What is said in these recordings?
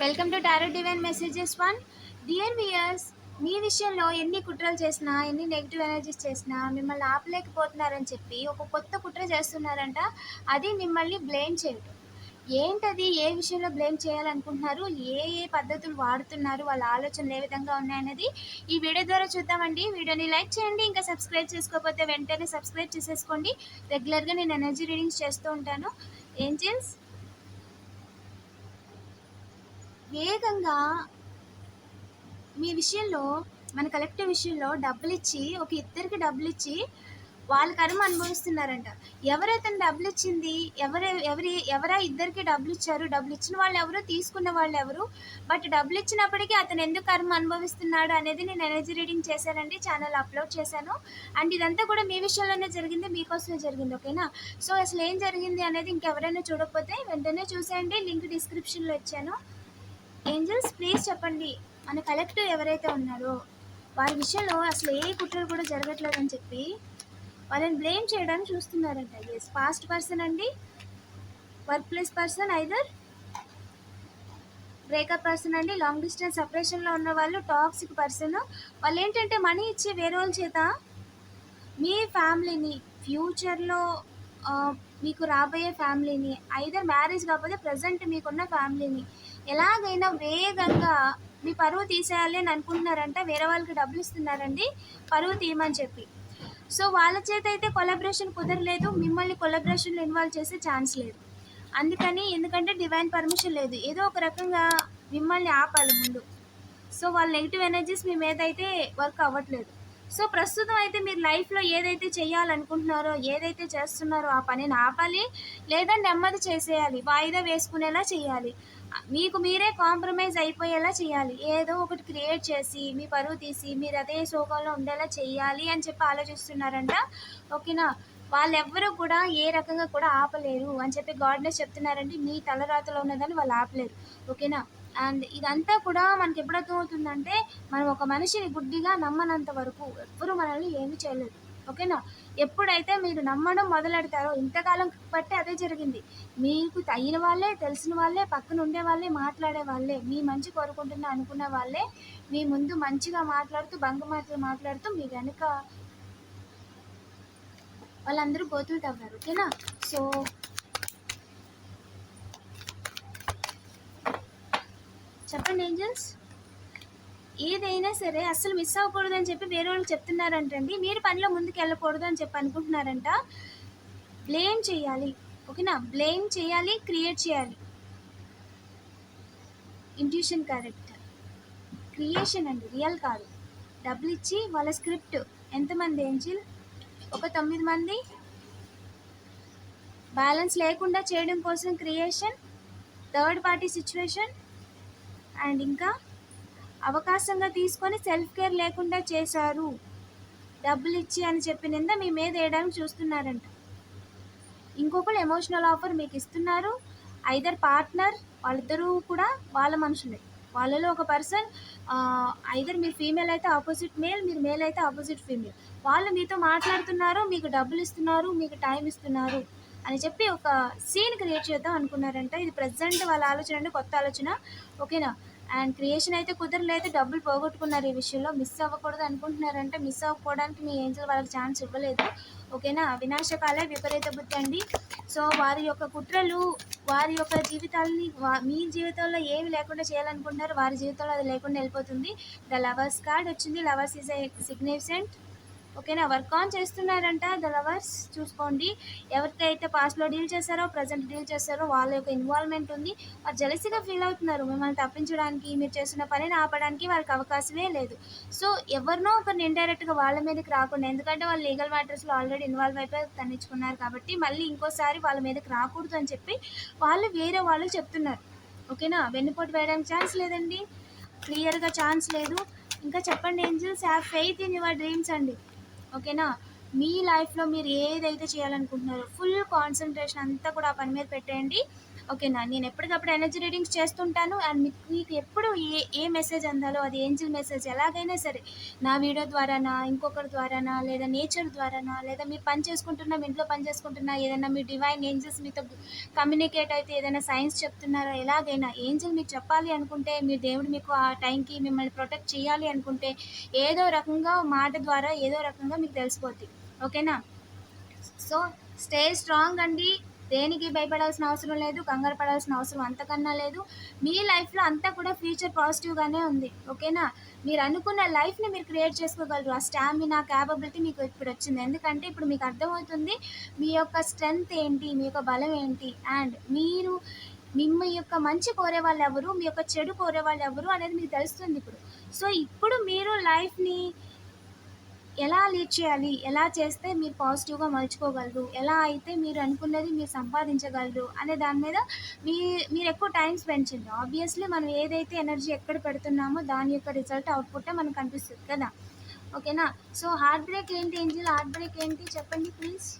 Welcome to tarot divine messages one dear viewers మీ విషయంలో ఎన్ని కుట్రలు చేసినా ఎన్ని నెగిటివ్ ఎనర్జీస్ చేసినా మిమ్మల్ని ఆపలేకపోతున్నారని చెప్పి ఒక కొత్త కుట్ర చేస్తున్నారంట. అది మిమ్మల్ని బ్లేమ్ చేయటం. ఏంటది? ఏ విషయంలో బ్లేమ్ చేయాలనుకుంటున్నారు? ఏ ఏ పద్ధతులు వాడుతున్నారు? వాళ్ళ ఆలోచనలు ఏ విధంగా ఉన్నాయనేది ఈ వీడియో ద్వారా చూద్దామండి. వీడియోని లైక్ చేయండి ఇంకా సబ్స్క్రైబ్ చేసుకోకపోతే వెంటనే సబ్స్క్రైబ్ చేసేసుకోండి. రెగ్యులర్గా నేను ఎనర్జీ రీడింగ్స్ చేస్తూ ఉంటాను. ఏంజిల్స్ వేగంగా మీ విషయంలో మన కలెక్టివ్ విషయంలో డబ్బులు ఇచ్చి ఒక ఇద్దరికి డబ్బులు ఇచ్చి వాళ్ళ కర్మ అనుభవిస్తున్నారంట. ఎవరైతే డబ్బులు ఇచ్చింది ఎవరు ఎవరి ఎవరా ఇద్దరికి డబ్బులు ఇచ్చారు డబ్బులు ఇచ్చిన వాళ్ళు ఎవరు? తీసుకున్న వాళ్ళు ఎవరు? బట్ డబ్బులు ఇచ్చినప్పటికీ అతను ఎందుకు కర్మ అనుభవిస్తున్నాడు అనేది నేను ఎనర్జీ రీడింగ్ చేశానండి ఛానల్ అప్లోడ్ చేశాను. అండ్ ఇదంతా కూడా మీ విషయంలోనే జరిగింది మీకోసమే జరిగింది ఓకేనా? సో అసలు ఏం జరిగింది అనేది ఇంకెవరైనా చూడకపోతే వెంటనే చూసేయండి లింక్ డిస్క్రిప్షన్లో ఇచ్చాను. ఏంజల్స్ ప్లీజ్ చెప్పండి. మన కలెక్టర్ ఎవరైతే ఉన్నారో వారి విషయంలో అసలు ఏ కుట్రలు కూడా జరగట్లేదని చెప్పి వాళ్ళని బ్లేమ్ చేయడానికి చూస్తున్నారంట. ఎస్ పాస్ట్ పర్సన్ అండి work place person either breakup person అండి లాంగ్ డిస్టెన్స్ సపరేషన్లో ఉన్న వాళ్ళు టాక్సిక్ పర్సన్ వాళ్ళు ఏంటంటే మనీ ఇచ్చే వేరే వాళ్ళ చేత మీ ఫ్యామిలీని ఫ్యూచర్లో మీకు రాబోయే ఫ్యామిలీని ఐదర్ మ్యారేజ్ కాకపోతే ప్రజెంట్ మీకున్న ఫ్యామిలీని ఎలాగైనా వేగంగా మీ పరువు తీసేయాలి అని అనుకుంటున్నారంట వేరే వాళ్ళకి డబ్బులు ఇస్తున్నారండి పరువు తీయమని చెప్పి. సో వాళ్ళ చేత అయితే కొలాబరేషన్ కుదరలేదు మిమ్మల్ని కొలాబరేషన్లో ఇన్వాల్వ్ చేసే ఛాన్స్ లేదు. అందుకని ఎందుకంటే డివైన్ పర్మిషన్ లేదు. ఏదో ఒక రకంగా మిమ్మల్ని ఆపాలి ముందు. సో వాళ్ళ నెగిటివ్ ఎనర్జీస్ మీ మీద అయితే వర్క్ అవ్వట్లేదు. సో ప్రస్తుతం అయితే మీరు లైఫ్లో ఏదైతే చేయాలనుకుంటున్నారో ఏదైతే చేస్తున్నారో ఆ పనిని ఆపాలి లేదా నెమ్మది చేసేయాలి వాయిదా వేసుకునేలా చేయాలి. మీకు మీరే కాంప్రమైజ్ అయిపోయేలా చేయాలి. ఏదో ఒకటి క్రియేట్ చేసి మీ పరువు తీసి మీరు అదే శోకంలో ఉండేలా చేయాలి అని చెప్పి ఆలోచిస్తున్నారంట. ఓకేనా? వాళ్ళెవ్వరూ కూడా ఏ రకంగా కూడా ఆపలేరు అని చెప్పి గాడ్నెస్ చెప్తున్నారంటే మీ తలరాతలో ఉన్నదని వాళ్ళు ఆపలేరు. ఓకేనా? అండ్ ఇదంతా కూడా మనకి ఎప్పుడర్థం అవుతుందంటే మనం ఒక మనిషిని గుడ్డిగా నమ్మనంత వరకు ఎవ్వరూ మనల్ని ఏమీ చేయలేరు. ఓకేనా? ఎప్పుడైతే మీరు నమ్మడం మొదలెడతారో ఇంతకాలం బట్టి అదే జరిగింది. మీకు తగిన వాళ్ళే తెలిసిన వాళ్ళే పక్కన ఉండే వాళ్ళే మాట్లాడే వాళ్ళే మీ మంచి కోరుకుంటున్నా అనుకున్న వాళ్ళే మీ ముందు మంచిగా మాట్లాడుతూ బంగ మాటలు మాట్లాడుతూ మీ వెనుక వాళ్ళందరూ గోతులు తవ్వారు ఓకేనా? సో చెప్పండి ఏంజల్స్? ఏదైనా సరే అస్సలు మిస్ అవ్వకూడదు అని చెప్పి వేరే వాళ్ళు చెప్తున్నారంటండి. మీరు పనిలో ముందుకు వెళ్ళకూడదు అని చెప్పి అనుకుంటున్నారంట బ్లేమ్ చేయాలి. ఓకేనా? బ్లేమ్ చేయాలి క్రియేట్ చేయాలి. ఇంట్యూషన్ కరెక్ట్ క్రియేషన్ అండి రియల్ కాదు. డబ్బులు ఇచ్చి వాళ్ళ స్క్రిప్ట్ ఎంతమంది ఏంజిల్? ఒక తొమ్మిది మంది? బ్యాలెన్స్ లేకుండా చేయడం కోసం creation third party situation and ఇంకా అవకాశంగా తీసుకొని సెల్ఫ్ కేర్ లేకుండా చేశారు. డబ్బులు ఇచ్చి అని చెప్పినంత మీ మీద వేయడానికి చూస్తున్నారంట. ఇంకొకరు ఎమోషనల్ ఆఫర్ మీకు ఇస్తున్నారు. ఐదర్ పార్ట్నర్ వాళ్ళిద్దరూ కూడా వాళ్ళ మనుషులే. వాళ్ళలో ఒక పర్సన్ ఐదర్ మీరు ఫీమేల్ అయితే ఆపోజిట్ మేల్ మీరు మేల్ అయితే ఆపోజిట్ ఫీమేల్. వాళ్ళు మీతో మాట్లాడుతున్నారు మీకు డబ్బులు ఇస్తున్నారు మీకు టైం ఇస్తున్నారు అని చెప్పి ఒక సీన్ క్రియేట్ చేద్దాం అనుకున్నారంట. ఇది ప్రజెంట్ వాళ్ళ ఆలోచన అంటే కొత్త ఆలోచన. ఓకేనా? అండ్ క్రియేషన్ అయితే కుదరలేదు డబ్బులు పోగొట్టుకున్నారు ఈ విషయంలో. మిస్ అవ్వకూడదు అనుకుంటున్నారంటే మిస్ అవ్వకపోవడానికి మీ ఏంజల్ వాళ్ళకి ఛాన్స్ ఇవ్వలేదు. ఓకేనా? వినాశకాలే విపరీత బుద్ధి అండి. సో వారి యొక్క కుట్రలు వారి యొక్క జీవితాలని మీ జీవితంలో ఏమి లేకుండా చేయాలనుకుంటున్నారు వారి జీవితంలో అది లేకుండా వెళ్ళిపోతుంది. ద లవర్స్ కార్డ్ వచ్చింది. లవర్స్ ఈజ్ ఏ సిగ్నిఫికెంట్ ఓకేనా? వర్క్ ఆన్ చేస్తున్నారంట ద లవర్స్. చూసుకోండి. ఎవరికైతే పాస్ట్లో డీల్ చేశారో ప్రజెంట్ డీల్ చేశారో వాళ్ళ యొక్క ఇన్వాల్వ్మెంట్ ఉంది. వారు జలసిగా ఫీల్ అవుతున్నారు. మిమ్మల్ని తప్పించడానికి మీరు చేస్తున్న పనిని ఆపడానికి వాళ్ళకి అవకాశమే లేదు. సో ఎవరినో ఒకరిని ఇండైరెక్ట్గా వాళ్ళ మీదకి రాకుండా ఎందుకంటే వాళ్ళు లీగల్ మ్యాటర్స్లో ఆల్రెడీ ఇన్వాల్వ్ అయిపోయి తన్నించుకున్నారు కాబట్టి మళ్ళీ ఇంకోసారి వాళ్ళ మీదకి రాకూడదు అని చెప్పి వాళ్ళు వేరే వాళ్ళు చెప్తున్నారు. ఓకేనా? వెన్నుపోటు వేయడానికి ఛాన్స్ లేదండి. క్లియర్గా ఛాన్స్ లేదు. ఇంకా చెప్పండి angels? Have faith in your dreams అండి. ఓకేనా? మీ లైఫ్లో మీరు ఏదైతే చేయాలనుకుంటున్నారో ఫుల్ కాన్సన్ట్రేషన్ అంతా కూడా ఆ పని మీద పెట్టేయండి. ఓకేనా నేను ఎప్పటికప్పుడు ఎనర్జీ రీడింగ్స్ చేస్తుంటాను అండ్ మీకు మీకు ఎప్పుడు ఏ ఏ మెసేజ్ అందాలో అది ఏంజిల్ మెసేజ్ ఎలాగైనా సరే నా వీడియో ద్వారానా ఇంకొకరి ద్వారానా లేదా నేచర్ ద్వారానా లేదా మీరు పని చేసుకుంటున్నా మీ ఇంట్లో పని చేసుకుంటున్నా ఏదైనా మీ డివైన్ ఏంజిల్స్ మీతో కమ్యూనికేట్ అయితే ఏదైనా సైన్స్ చెప్తున్నారా ఎలాగైనా ఏంజిల్ మీకు చెప్పాలి అనుకుంటే మీ దేవుడు మీకు ఆ టైంకి మిమ్మల్ని ప్రొటెక్ట్ చేయాలి అనుకుంటే ఏదో రకంగా మాట ద్వారా ఏదో రకంగా మీకు తెలిసిపోద్ది. ఓకేనా? సో స్టే స్ట్రాంగ్ అండి. దేనికి భయపడాల్సిన అవసరం లేదు కంగారు పడాల్సిన అవసరం అంతకన్నా లేదు. మీ లైఫ్లో అంతా కూడా ఫ్యూచర్ పాజిటివ్గానే ఉంది ఓకేనా మీరు అనుకున్న లైఫ్ని మీరు క్రియేట్ చేసుకోగలరు. ఆ స్టామినా క్యాపబిలిటీ మీకు ఇప్పుడు వచ్చింది. ఎందుకంటే ఇప్పుడు మీకు అర్థమవుతుంది మీ యొక్క స్ట్రెంగ్త్ ఏంటి మీ యొక్క బలం ఏంటి? అండ్ మీరు మిమ్మ యొక్క మంచి కోరే వాళ్ళు ఎవరు మీ యొక్క చెడు కోరే వాళ్ళు ఎవరు అనేది మీకు తెలుస్తుంది ఇప్పుడు. సో ఇప్పుడు మీరు లైఫ్ని ఎలా లీడ్ చేయాలి? ఎలా చేస్తే మీరు పాజిటివ్గా మలుచుకోగలరు? ఎలా అయితే మీరు అనుకున్నది మీరు సంపాదించగలరు? అనే దాని మీద మీ మీరు ఎక్కువ టైం స్పెండ్ చేయండి. ఆబ్వియస్లీ మనం ఏదైతే ఎనర్జీ ఎక్కడ పెడుతున్నామో దాని యొక్క రిజల్ట్ అవుట్పుట్ మనకు కనిపిస్తుంది కదా? ఓకేనా? సో హార్ట్ బ్రేక్ ఏంటి ఏంజిల్? హార్ట్ బ్రేక్ ఏంటి? చెప్పండి ప్లీజ్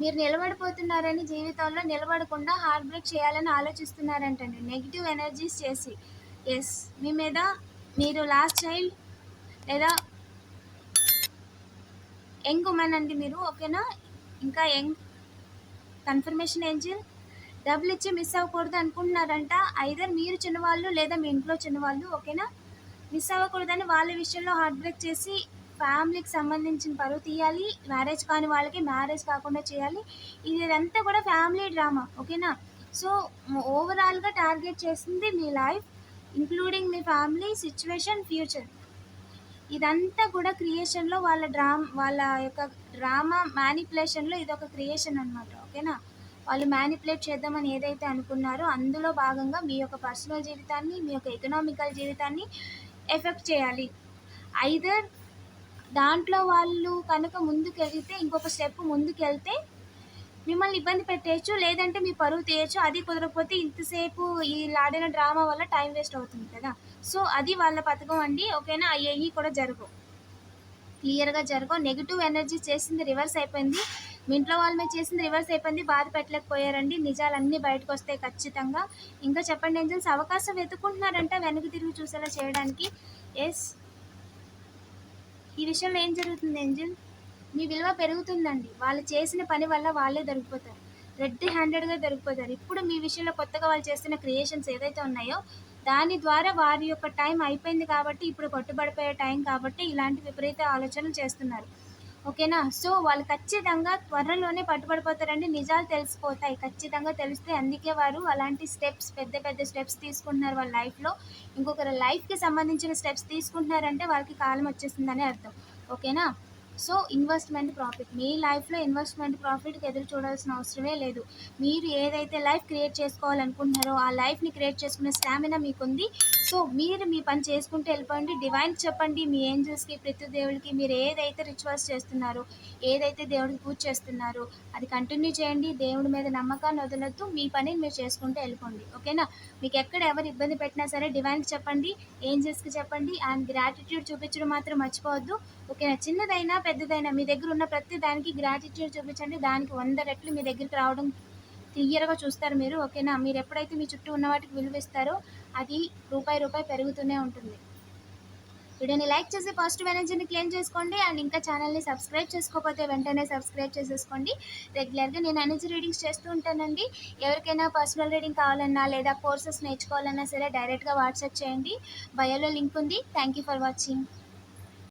మీరు నిలబడిపోతున్నారని జీవితంలో నిలబడకుండా హార్ట్ బ్రేక్ చేయాలని ఆలోచిస్తున్నారంటండి. నెగిటివ్ ఎనర్జీస్ చేసి. ఎస్ మీ మీద మీరు లాస్ట్ చైల్డ్ లేదా యంగ్ ఉమెన్ అండి మీరు ఓకేనా? ఇంకా యంగ్ కన్ఫర్మేషన్ ఏంజిల్? డబ్బులు ఇచ్చి మిస్ అవ్వకూడదు అనుకుంటున్నారంట. ఐదర్ మీరు చిన్నవాళ్ళు లేదా మీ ఇంట్లో చిన్నవాళ్ళు ఓకేనా? మిస్ అవ్వకూడదని వాళ్ళ విషయంలో హార్ట్ బ్రేక్ చేసి ఫ్యామిలీకి సంబంధించిన పరువు తీయాలి. మ్యారేజ్ కాని వాళ్ళకి మ్యారేజ్ కాకుండా చేయాలి. ఇది ఇదంతా కూడా ఫ్యామిలీ డ్రామా ఓకేనా? సో ఓవరాల్గా టార్గెట్ చేసింది మీ లైఫ్ ఇంక్లూడింగ్ మీ ఫ్యామిలీ సిచ్యువేషన్ ఫ్యూచర్ ఇదంతా కూడా క్రియేషన్లో వాళ్ళ డ్రా వాళ్ళ యొక్క డ్రామా మ్యానిపులేషన్లో ఇది ఒక క్రియేషన్ అనమాట ఓకేనా? వాళ్ళు మ్యానిపులేట్ చేద్దామని ఏదైతే అనుకున్నారో అందులో భాగంగా మీ యొక్క పర్సనల్ జీవితాన్ని మీ యొక్క ఎకనామికల్ జీవితాన్ని ఎఫెక్ట్ చేయాలి. ఐదర్ దాంట్లో వాళ్ళు కనుక ముందుకెళ్తే ఇంకొక స్టెప్ ముందుకెళ్తే మిమ్మల్ని ఇబ్బంది పెట్టేయచ్చు లేదంటే మీ పరువు తీయచ్చు అది కుదరకపోతే ఇంతసేపు ఈ లాడిన డ్రామా వల్ల టైం వేస్ట్ అవుతుంది కదా. సో అది వాళ్ళ పథకం అండి. ఓకేనా? అయ్యేవి కూడా జరగవు క్లియర్గా జరగవు నెగిటివ్ ఎనర్జీ చేసింది రివర్స్ అయిపోయింది. మీ ఇంట్లో వాళ్ళ మీద చేసింది రివర్స్ అయిపోయింది. బాధ పెట్టలేకపోయారండి. నిజాలన్నీ బయటకు వస్తాయి ఖచ్చితంగా. ఇంకా చెప్పండి ఏంజల్స్ అవకాశం వెతుకుంటున్నారంట వెనక్కి తిరిగి చూసేలా చేయడానికి. ఎస్ ఈ విషయంలో ఏం జరుగుతుంది ఏంజల్? మీ విలువ పెరుగుతుందండి. వాళ్ళు చేసిన పని వల్ల వాళ్ళే దొరికిపోతారు. రెడ్ హ్యాండెడ్గా దొరికిపోతారు. ఇప్పుడు మీ విషయంలో కొత్తగా వాళ్ళు చేస్తున్న క్రియేషన్స్ ఏదైతే ఉన్నాయో దాని ద్వారా వారి యొక్క టైం అయిపోయింది కాబట్టి ఇప్పుడు పట్టుబడిపోయే టైం కాబట్టి ఇలాంటి విపరీత ఆలోచనలు చేస్తున్నారు. ఓకేనా? సో వాళ్ళు ఖచ్చితంగా త్వరలోనే పట్టుబడిపోతారండి. నిజాలు తెలిసిపోతాయి. ఖచ్చితంగా తెలిస్తే అందుకే వారు అలాంటి స్టెప్స్ పెద్ద పెద్ద స్టెప్స్ తీసుకుంటున్నారు వాళ్ళ లైఫ్లో. ఇంకొకరి లైఫ్కి సంబంధించిన స్టెప్స్ తీసుకుంటున్నారంటే వాళ్ళకి కాలం వచ్చేసిందని అర్థం. ఓకేనా? సో ఇన్వెస్ట్మెంట్ ప్రాఫిట్ మీ లైఫ్లో ఇన్వెస్ట్మెంట్ ప్రాఫిట్కి ఎదురు చూడాల్సిన అవసరమే లేదు. మీరు ఏదైతే లైఫ్ క్రియేట్ చేసుకోవాలనుకుంటున్నారో ఆ లైఫ్ని క్రియేట్ చేసుకునే స్టామినా మీకుంది. సో మీరు మీ పని చేసుకుంటూ వెళ్ళిపోండి. డివైన్ చెప్పండి. మీ ఏంజల్స్కి ప్రతి దేవుడికి మీరు ఏదైతే రిచువల్స్ చేస్తున్నారో ఏదైతే దేవుడికి పూజ చేస్తున్నారో అది కంటిన్యూ చేయండి. దేవుడి మీద నమ్మకాన్ని వదలొద్దు. మీ పనిని మీరు చేసుకుంటూ వెళ్ళిపోండి. ఓకేనా మీకు ఎక్కడ ఎవరు ఇబ్బంది పెట్టినా సరే డివైన్కి చెప్పండి. ఏంజల్స్కి చెప్పండి. అండ్ గ్రాటిట్యూడ్ చూపించడం మాత్రం మర్చిపోవద్దు. ఓకేనా చిన్నదైనా పెద్దదైనా మీ దగ్గర ఉన్న ప్రతి దానికి గ్రాటిట్యూడ్ చూపించండి. దానికి వంద రెట్లు మీ దగ్గరికి రావడం క్లియర్గా చూస్తారు మీరు ఓకేనా? మీరు ఎప్పుడైతే మీ చుట్టూ ఉన్న వాటికి విలువిస్తారో అది రూపాయి రూపాయి పెరుగుతూనే ఉంటుంది. వీడియోని లైక్ చేసి పాజిటివ్ ఎనర్జీని క్లెయిమ్ చేసుకోండి. అండ్ ఇంకా ఛానల్ని సబ్స్క్రైబ్ చేసుకోకపోతే వెంటనే సబ్స్క్రైబ్ చేసేసుకోండి. రెగ్యులర్గా నేను ఎనర్జీ రీడింగ్స్ చేస్తూ ఉంటానండి. ఎవరికైనా పర్సనల్ రీడింగ్ కావాలన్నా లేదా కోర్సెస్ నేర్చుకోవాలన్నా సరే డైరెక్ట్గా వాట్సాప్ చేయండి. బయోలో లింక్ ఉంది. Thank you for watching